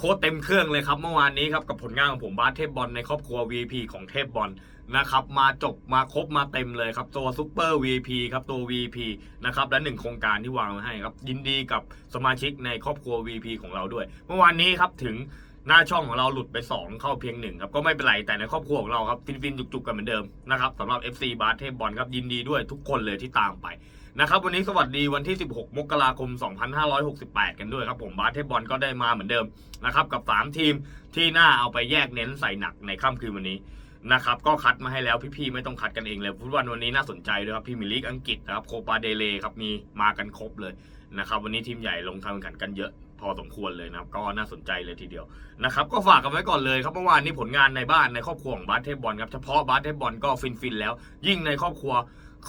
โค้ดเต็มเครื่องเลยครับเมื่อวานนี้ครับกับผลงานของผมบาสเทพบอลในครอบครัว VP ของเทพบอลนะครับมาจบมาครบมาเต็มเลยครับตัวซูเปอร์ VP ครับตัว VP นะครับและหนึ่งโครงการที่วางไว้ให้ครับยินดีกับสมาชิกในครอบครัว VP ของเราด้วย เมื่อวานนี้ครับถึงหน้าช่องของเราหลุดไป 2 เข้าเพียงหนึ่งครับก็ไม่เป็นไรแต่ในครอบครัวของเราครับฟินฟินจุกๆกันเหมือนเดิมนะครับสำหรับ FC บาสเทพบอลครับยินดีด้วยทุกคนเลยที่ตามไป นะครับวันนี้สวัสดีวันที่ 16 มกราคม 2568 กันด้วยครับผมบาสเทบอลก็ได้มาเหมือนเดิมนะครับกับ 3 ทีมที่น่าเอาไปแยกเน้นใส่หนักในค่ำคืนวันนี้นะครับก็คัดมาให้แล้วพี่ๆไม่ต้องคัดกันเองเลยฟุตบอลวันนี้น่าสนใจด้วยครับพรีเมียร์ลีกอังกฤษนะครับโคปาเดเลครับมีมากันครบเลยนะครับวันนี้ทีมใหญ่ลงทำแข่งขันกันเยอะพอสมควรเลยนะครับก็น่าสนใจเลยทีเดียวนะครับก็ฝากกันไว้ก่อนเลยครับเมื่อวานนี้ผลงานในบ้านในครอบครัวของบาสเทบอลครับเฉพาะบาสเทบอลก็ฟินๆแล้ว ยิ่งในครอบครัว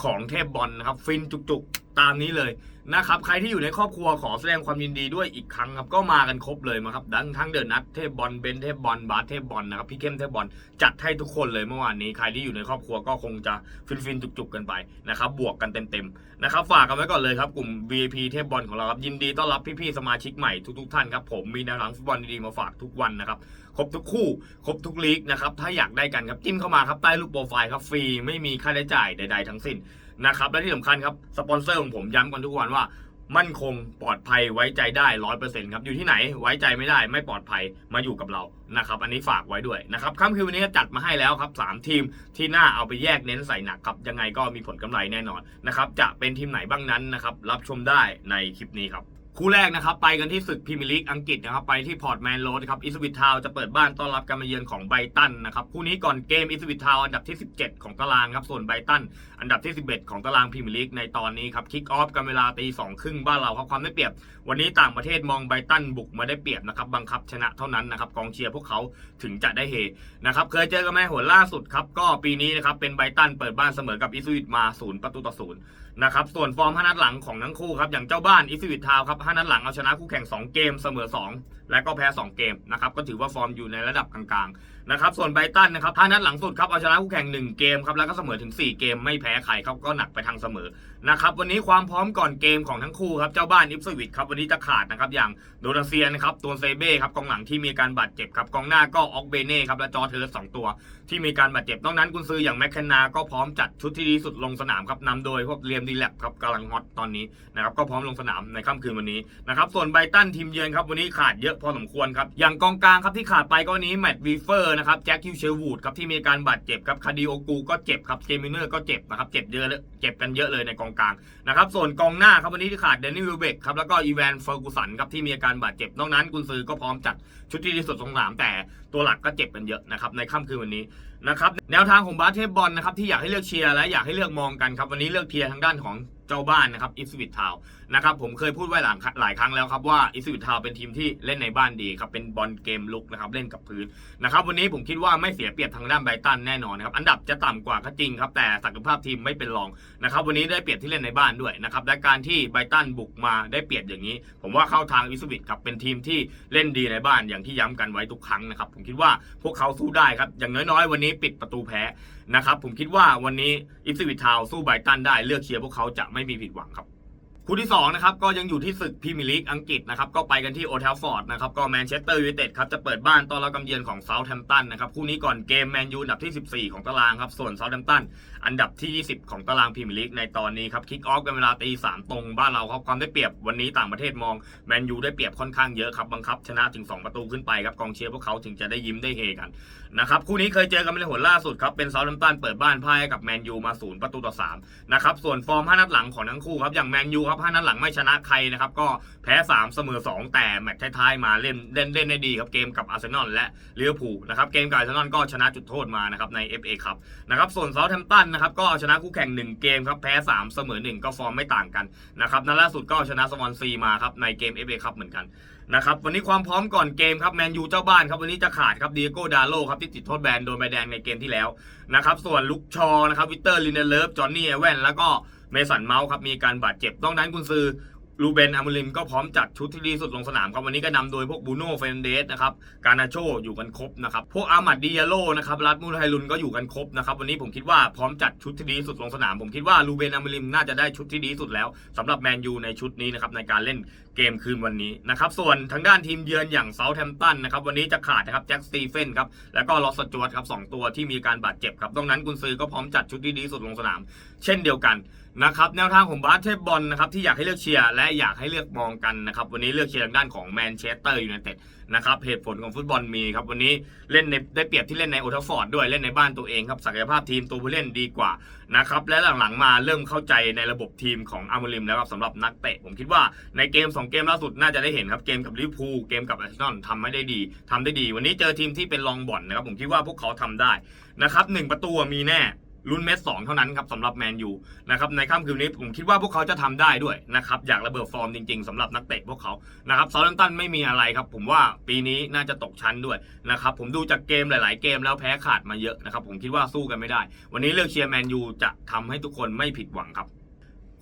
ของเทพบอลนะครับ ฟินจุก ตามนี้เลยนะครับ ใครที่อยู่ในครอบครัวขอแสดงความยินดีด้วยอีกครั้งครับ ก็มากันครบเลยมาครับดังทั้งเดินนัทเทพบอลเบนเทพบอลบาสเทพบอลนะครับพี่เข้มเทพบอลจัดให้ทุกคนเลยเมื่อวานนี้ใครที่อยู่ในครอบครัวก็คงจะฟินๆจุกๆกันไปนะครับ บวกกันเต็มๆนะครับฝากกันไว้ก่อนเลยครับกลุ่ม VIP เทพบอลของเราครับยินดีต้อนรับพี่ๆสมาชิกใหม่ทุกๆท่านครับผมมีแนวทางฟุตบอลดีๆมาฝากทุกวันนะครับครบทุกคู่ครบทุกลีกนะครับถ้าอยากได้กันครับจิ้มเข้ามาครับใต้รูปโปรไฟล์ครับฟรีไม่มีค่าใช้จ่ายใด ๆ ทั้งสิ้น นะครับและที่สำคัญครับสปอนเซอร์ของผมย้ำกันทุกวันว่า มั่นคงปลอดภัยไว้ใจได้ร้อยเปอร์เซ็นต์ครับอยู่ที่ไหนไว้ใจไม่ได้ไม่ปลอดภัยมาอยู่กับเรานะครับอันนี้ฝากไว้ด้วยนะครับค่ำคืนวันนี้จัดมาให้แล้วครับสามทีมที่น่าเอาไปแยกเน้นใส่หนักครับยังไงก็มีผลกำไรแน่นอนนะครับจะเป็นทีมไหนบ้างนั้นนะครับรับชมได้ในคลิปนี้ครับ คู่แรกนะครับไปกันที่ศึกพรีเมียร์ลีกอังกฤษนะครับไปที่พอร์ตแมนโรดครับอิสวิททาวจะเปิดบ้านต้อนรับการมาเยือนของไบตันนะครับคู่นี้ก่อนเกมอิสวิททาวอันดับที่ 17 ของตารางครับส่วนไบตันอันดับที่ 11 ของตารางพรีเมียร์ลีกในตอนนี้ครับคิกออฟกันเวลาตีสองครึ่งบ้านเราครับความได้เปรียบ วันนี้ต่างประเทศมองไบตันบุกมาได้เปรียบนะครับบังคับชนะเท่านั้นนะครับกองเชียร์พวกเขาถึงจะได้เฮนะครับเคยเจอกันไหมหัวล่าสุดครับก็ปีนี้นะครับเป็นไบตันเปิดบ้านเสมอกับอิสวิทมาศูนย์ประตูต่อศูนะครับส่วนฟอร์ม5นัดหลังของทั้งคู่ครับอย่างเจ้าบ้านอิสวิททาวครับ5นัดหลังเอาชนะคู่แข่ง 2 เกมเสมอ 2 และก็แพ้ 2 เกมนะครับก็ถือว่าฟอร์มอยู่ในระดับกลางๆนะครับส่วนไบรตันนะครับ5นัดหลังสุดครับเอาชนะคู่แข่ง 1 เกมครับแล้วก็เสมอถึง 4 เกมไม่แพ้ใครครับก็หนักไปทางเสมอ นะครับวันนี้ความพร้อมก่อนเกมของทั้งคู่ครับเจ้าบ้านอิฟสวิทครับวันนี้จะขาดนะครับอย่างโดนาเซียนะครับตัวเซเบ้ครับกองหลังที่มีการบาดเจ็บครับกองหน้าก็ออกเบเน่ครับและจอเทอร์สองตัว ที่มีการบาดเจ็บนอกนั้นกุนซืออย่างแมคเคนา ก็พร้อมจัดชุดที่ดีสุดลงสนามครับนำโดยพวกเรียมดีแลบครับกำลังฮอตตอนนี้นะครับก็พร้อมลงสนามในค่ำคืนวันนี้นะครับส่วนไบตันทีมเยือนครับวันนี้ขาดเยอะพอสมควรครับอย่างกองกลางครับที่ขาดไปก็นนี้แมตต์วีเฟอร์นะครับแจ็คคิวเชวูดครับที่มีการบาดเจ็บครับคาดิโอกูก็เจ็บครับเจมิเนอร์ก็เจ็บนะครับเจ็บเยอะเลยเจ็บกันเยอะเลยในกองกลางนะครับส่วนกองหน้าครับวันนี้ที่ขาดเดนนี่วิลเบกครับแล้วก็อีแวนเฟอร์กูสันครับที่มีอาการบาดเจ็บนอกนั้นกุนซือก็พร้อมจัดชุดที่ดีสุดลงสามแต่ตัวหลักก็เจ็บกันเยอะนะครับในค่ำคืนวันนี้นะครับแนวทางของบาสเทบอลนะครับที่อยากให้เลือกเชียร์และอยากให้เลือกมองกันครับวันนี้เลือกเทียร์ทางด้านของ เจ้าบ้านนะครับอิสวิททาวนะครับผมเคยพูดไว้หลายหลายครั้งแล้วครับว่าอิสวิททาวเป็นทีมที่เล่นในบ้านดีครับเป็นบอลเกมลุกนะครับเล่นกับพื้นนะครับวันนี้ผมคิดว่าไม่เสียเปรียบทางด้านไบรตันแน่นอนนะครับอันดับจะต่ำกว่าก็จริงครับแต่ศักยภาพทีมไม่เป็นรองนะครับวันนี้ได้เปรียบที่เล่นในบ้านด้วยนะครับและการที่ไบรตันบุกมาได้เปรียบอย่างนี้ ผมว่าเข้าทางอิสวิทครับเป็นทีมที่เล่นดีในบ้านอย่างที่ย้ำกันไว้ทุกครั้งนะครับผมคิดว่าพวกเขาสู้ได้ครับอย่างน้อยๆ วันนี้ปิดประตูแพ้นะครับผมคิดว่าวันนี้อิฟซิวิทาวสู้ไบรตันได้เลือกเชียร์พวกเขาจะไม่ไม่มีผิดหวังครับ คู่ที่2นะครับก็ยังอยู่ที่ศึกพรีเมียร์ลีกอังกฤษนะครับก็ไปกันที่โอเทลฟอร์ดนะครับก็แมนเชสเตอร์ยูไนเต็ดครับจะเปิดบ้านต้อนรับกำเยือนของเซาท์แฮมป์ตันนะครับคู่นี้ก่อนเกมแมนยูอันดับที่ 14 ของตารางครับส่วนเซาท์แฮมป์ตันอันดับที่ 20 ของตารางพรีเมียร์ลีกในตอนนี้ครับคิกออฟกันเวลาตีสามตรงบ้านเราครับความได้เปรียบวันนี้ต่างประเทศมองแมนยูได้เปรียบค่อนข้างเยอะครับบังคับชนะถึง 2 ประตูขึ้นไปครับกองเชียร์พวกเขาถึงจะได้ยิ้มได้เฮกันนะครับคู่นี้เคยเจอกันในหนล่าสุดครับเป็นเซาท์แฮมป์ตันเปิดบ้านพ่ายให้กับแมนยูมาศูนย์ประตูต่อสามนะครับส่วนฟอร์มห้านัดหลังของทั้งคู่ครับอย่างแมนยูครับห้านัดหลังไม่ชนะใครนะครับก็แพ้ 3 เสมอ 2 แต่แมตช์ท้ายๆมาเล่นเล่นเล่นได้ดีครับเกมกับอาร์เซนอลและลิเวอร์พูลนะครับเกมกับอาร์เซนอลก็ชนะจุดโทษมานะครับใน FA ครับนะครับส่วนเซาท์แฮมป์ตันนะครับก็เอาชนะคู่แข่ง 1 เกมครับแพ้ 3 เสมอ 1 ก็ฟอร์มไม่ต่างกันนะครับนัดล่าสุดก็ชนะสวอนซีมาครับในเกม FA ครับเหมือนกันนะครับวันนี้ความพร้อมก่อนเกมครับแมนยูเจ้าบ้านครับวันนี้จะขาดครับดีโก้ดาโลครับที่ติดโทษแบนโดนใบแดงในเกมที่แล้วนะครับส่วนลุกชอนะครับวิเตอร์ลินเดเลฟจอห์นนี่เอเวนแล้วก็ เมสันเมาส์ครับมีการบาดเจ็บนอกนั้นกุนซือลูเบนอามูลิมก็พร้อมจัดชุดที่ดีสุดลงสนามครับวันนี้ก็นำโดยพวกบูโน่เฟนเดสนะครับกานาโชอยู่กันครบนะครับพวกอามัดดิยาโลนะครับรัดมูไฮลุนก็อยู่กันครบนะครับวันนี้ผมคิดว่าพร้อมจัดชุดที่ดีสุดลงสนาม ผมคิดว่าลูเบนอามูลิมน่าจะได้ชุดที่ดีสุดแล้วสำหรับแมนยูในชุดนี้นะครับในการเล่นเกมคืนวันนี้นะครับส่วนทางด้านทีมเยือนอย่างเซาท์แฮมตันนะครับวันนี้จะขาดนะครับแจ็คสตีเฟนครับแล้วก็ลอสจวตครับสองตัวที่มีการบาดเจ็บครับดังนั้นกุนซือก็พร้อมจัดชุดที่ดีสุดลงสนาม เช่นเดียวกันนะครับแนวทางของบาสเทบอลนะครับที่อยากให้เลือกเชียร์และอยากให้เลือกมองกันนะครับวันนี้เลือกเชียร์ทางด้านของแมนเชสเตอร์ยูไนเต็ดนะครับเหตุผลของฟุตบอลมีครับวันนี้เล่นในได้เปรียบที่เล่นในโอทัฟฟอร์ดด้วยเล่นในบ้านตัวเองครับศักยภาพทีมตัวผู้เล่นดีกว่า นะครับและหลังๆมาเริ่มเข้าใจในระบบทีมของอาร์มริมแล้วครับสำหรับนักเตะ ผมคิดว่าในเกม 2 เกมล่าสุดน่าจะได้เห็นครับเกมกับลิเวอร์พูลเกมกับอาร์เซนอลทำไม่ได้ดีทำได้ดี วันนี้เจอทีมที่เป็นรองบ่อนนะครับผมคิดว่าพวกเขาทำได้นะครับหนึ่งประตูมีแน่ ลุ้นเม็ดสองเท่านั้นครับสำหรับแมนยูนะครับในค่ำคืนนี้ผมคิดว่าพวกเขาจะทำได้ด้วยนะครับอยากระเบิดฟอร์มจริงๆสำหรับนักเตะพวกเขานะครับซา u ์ h ตันไม่มีอะไรครับ ผมว่าปีนี้น่าจะตกชั้นด้วยนะครับผมดูจากเกมหลาย ๆ เกมแล้วแพ้ขาดมาเยอะนะครับผมคิดว่าสู้กันไม่ได้ วันนี้เลือกเชียร์แมนยูจะทำให้ทุกคนไม่ผิดหวังครับ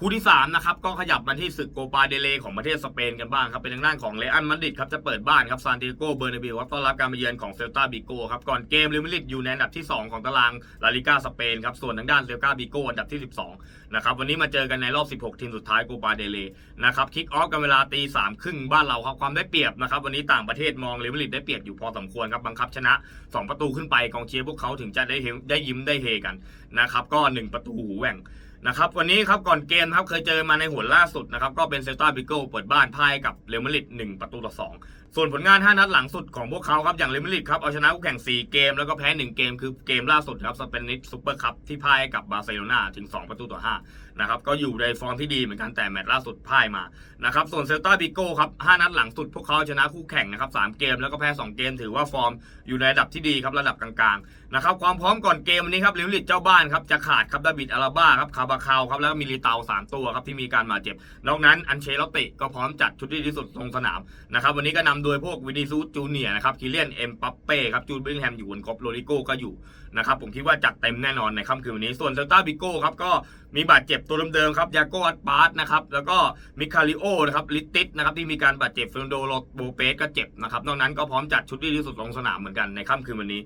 คู่ที่3นะครับก็ขยับมาที่ศึกโกปาเดเลของประเทศสเปนกันบ้างครับเป็นทางด้านของเลอันมาดริดครับจะเปิดบ้านครับซานติโกเบอร์นาบิลครับต้อนรับการมาเยือนของเซลตาบิโกครับก่อนเกมเรอัลมาดริดอยู่ในอันดับที่ 2 ของตารางลาลิก้าสเปนครับส่วนทางด้านเซลตาบิโกอันดับที่ 12นะครับวันนี้มาเจอกันในรอบ 16 ทีมสุดท้ายโกปาเดเลนะครับคิกออฟกันเวลาตีสามครึ่งบ้านเราครับความได้เปรียบนะครับวันนี้ต่างประเทศมองเรอัลมาดริดได้เปรียบอยู่พอสมควรครับบังคับชนะ 2 ประตูขึ้นไปกองเชียร์พวกเขาถึงจะได้เห็นได้ยิ้มได้เฮกันนะครับก็ 1 ประตูหูแหว่ง นะครับวันนี้ครับก่อนเกมครับเคยเจอมาในหัวล่าสุดนะครับก็เป็นเซลตาบิโกเปิดบ้านพ่ายกับเรอัลมาดริด1ประตูต่อ2 ส่วนผลงาน 5 นัดหลังสุดของพวกเขาครับ อย่างเรอัลมาดริดครับ เอาชนะคู่แข่ง 4 เกม แล้วก็แพ้ 1 เกม คือเกมล่าสุดครับสเปนิชซูเปอร์คัพที่พ่ายกับบาร์เซโลนาถึง 2 ประตูต่อ 5 นะครับ ก็อยู่ในฟอร์มที่ดีเหมือนกันแต่แมตช์ล่าสุดพ่ายมา นะครับ ส่วนเซลตาบิโก้ครับ 5 นัดหลังสุดพวกเขาชนะคู่แข่งนะครับ 3 เกม แล้วก็แพ้ 2 เกม ถือว่าฟอร์มอยู่ในระดับที่ดีครับระดับกลางๆ นะครับความพร้อมก่อนเกมวันนี้ครับเรอัลมาดริดเจ้าบ้านครับจะขาดครับดาบิดอาราบ้าครับคาบาคาวครับแล้วก็มิลิเตาสามตัวครับที่มีการบาดเจ็บนอกนั้นอันเชลติก็พร้อมจัดชุดที่ดีที่สุดลงสนามนะครับวันนี้ก็นำโดยพวกวินิซูสจูเนียนะครับคิเลียนเอ็มปัปเป้ครับจูดเบิงแฮมอยู่บนครบโรลิโก้ก็อยู่นะครับผมคิดว่าจัดเต็มแน่นอนในค่ำคืนวันนี้ส่วนเซลตาบิโก้ครับก็มีบาดเจ็บตัวเดิมๆครับยาโกอัตปาร์ตนะครับแล้วก็มิคาริโอนะครับลิตติสนะครับที่มีการบาดเจ็บเฟรนโดโลโบเปสก็เจ็บนะครับนอกนั้นก็พร้อมจัดชุดที่ดีที่สุดลงสนามเหมือนกันในค่ำคืนวันนี้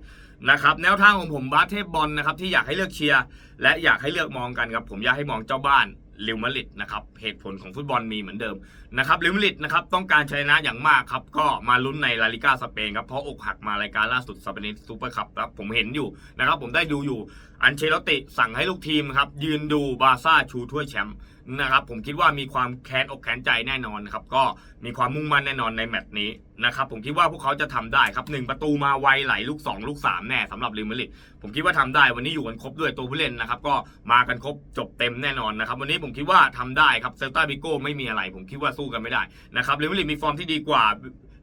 นะครับแนวทางของผมบาสเทพบอลนะครับที่อยากให้เลือกเชียร์และอยากให้เลือกมองกันครับผมอยากให้มองเจ้าบ้าน เรอัลมาดริดนะครับเหตุผลของฟุตบอลมีเหมือนเดิมนะครับเรอัลมาดริดนะครับต้องการชนะอย่างมากครับก็มาลุ้นในลาลิก้าสเปนครับเพราะอกหักมารายการล่าสุดสเปนซูเปอร์คัพครับผมเห็นอยู่นะครับผมได้ดูอยู่ อันเชลติสั่งให้ลูกทีมครับยืนดูบาร์ซ่าชูถ้วยแชมป์นะครับผมคิดว่ามีความแค้นอกแค้นใจแน่นอนนะครับก็มีความมุ่งมั่นแน่นอนในแมตช์นี้นะครับผมคิดว่าพวกเขาจะทำได้ครับหนึ่งประตูมาไวไหลลูก 2 ลูก 3 แน่สำหรับเรอัลมาดริดผมคิดว่าทำได้วันนี้อยู่กันครบด้วยตัวผู้เล่นนะครับก็มากันครบจบเต็มแน่นอนนะครับวันนี้ผมคิดว่าทำได้ครับเซลตาบิโก้ไม่มีอะไร ผมคิดว่าสู้กันไม่ได้นะครับเรอัลมาดริดมีฟอร์มที่ดีกว่า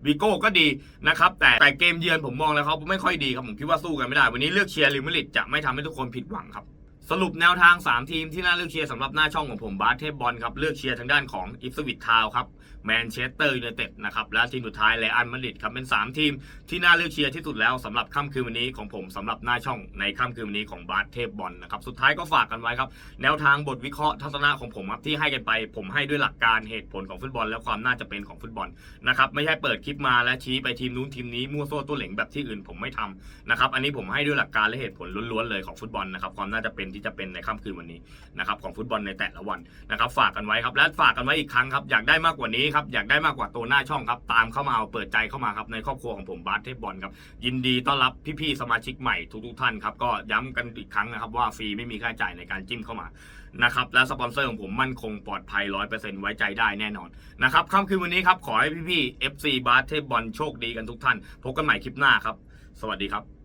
วิโก้ก็ดีนะครับแต่แต่เกมเยือนผมมองแล้วเขาไม่ค่อยดีครับผมคิดว่าสู้กันไม่ได้ วันนี้เลือกเชียร์เรอัลมาดริดจะไม่ทำให้ทุกคนผิดหวังครับ สรุปแนวทาง 3 ทีมที่น่าเลือกเชียร์สำหรับหน้าช่องของผมบาสเทพบอลครับ เลือกเชียร์ทางด้านของอิฟสวิตทาวครับแมนเชสเตอร์ยูไนเต็ดนะครับ และทีมสุดท้ายไลอันมาดริดครับ เป็น 3 ทีมที่น่าเลือกเชียร์ที่สุดแล้วสำหรับค่ำคืนวันนี้ของผมสำหรับหน้าช่องในค่ำคืนวันนี้ของบาสเทพบอลนะครับสุดท้ายก็ฝากกันไว้ครับแนวทางบทวิเคราะห์ทัศนะของผมครับที่ให้กันไป ผมให้ด้วยหลักการเหตุผลของฟุตบอล และความน่าจะเป็นของฟุตบอลนะครับไม่ใช่เปิดคลิปมาและชี้ไปทีมนู้นทีมนี้มั่วโซ่ตัวเหลงแบบที่อื่นผมไม่ทำนะครับอันนี้ผมให้ด้วยหลักการและเหตุผลล้วนๆเลยของฟุตบอลนะครับความน่าจะเป็นทจะเป็นในค่ำคืนวันนี้นะครับของฟุตบอลในแต่ละวันนะครับฝากกันไว้ครับและฝากกันไว้อีกครั้งครับอยากได้มากกว่านี้ครับอยากได้มากกว่าตัวหน้าช่องครับตามเข้ามาเอาเปิดใจเข้ามาครับในครอบครัวของผมบาสเทบอลครับยินดีต้อนรับพี่ๆสมาชิกใหม่ทุกๆท่านครับก็ย้ำกันอีกครั้งนะครับว่าฟรีไม่มีค่าใช้จ่ายในการจิ้มเข้ามานะครับและสปอนเซอร์ของผมมั่นคงปลอดภัยร้อยเปอร์เซ็นต์ไว้ใจได้แน่นอนนะครับค่ำคืนวันนี้ครับขอให้พี่ๆ FC บาสเทบอลโชคดีกันทุกท่านพบกันใหม่คลิปหน้าครับ สวัสดีครับ